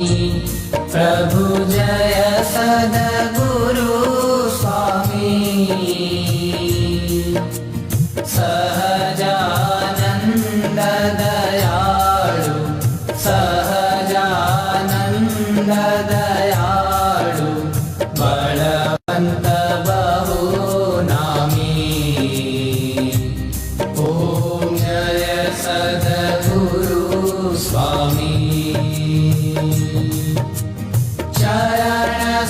प्रभु जय सद्गुरु स्वामी। सहजानन्द दयाळु सहजानन्द दयाळु बलवन्त बहु ॐ जय सद्गुरु स्वामी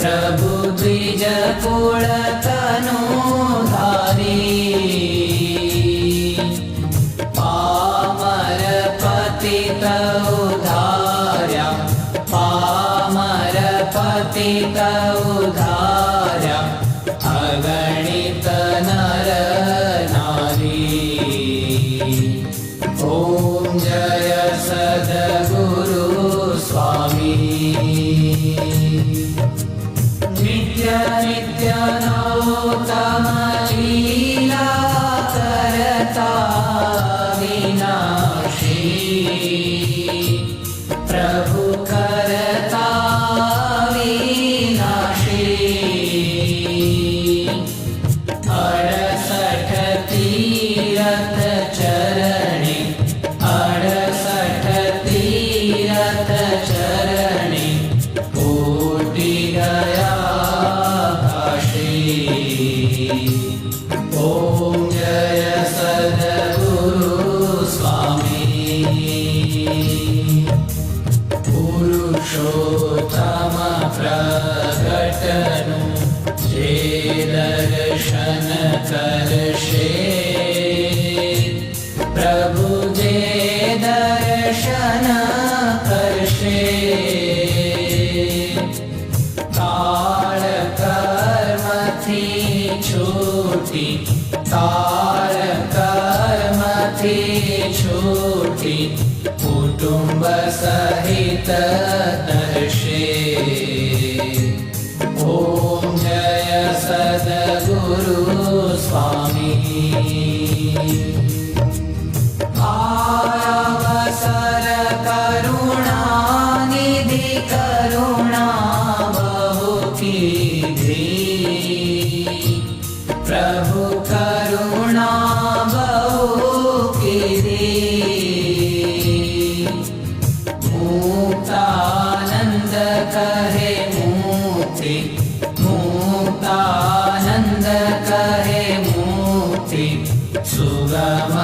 प्रभु द्विजकुलतनुधारी विनाशी प्रभु करता विनाशी। अडसठ तीरथ चरणे अडसठ तीरथ चरणे काशी ॐ पुरुषोत्तम प्रगटनु जे दर्शन करशे प्रभु जे दर्शन काळ कर्मथी छूटी कुटुंब सहित दर्शे ॐ जय सद्गुरु स्वामी। आवसर करुणानिधि करुणा बहु कीधी प्रभु मुक्ति सुगम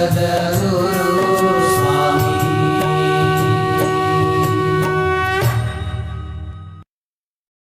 Adam.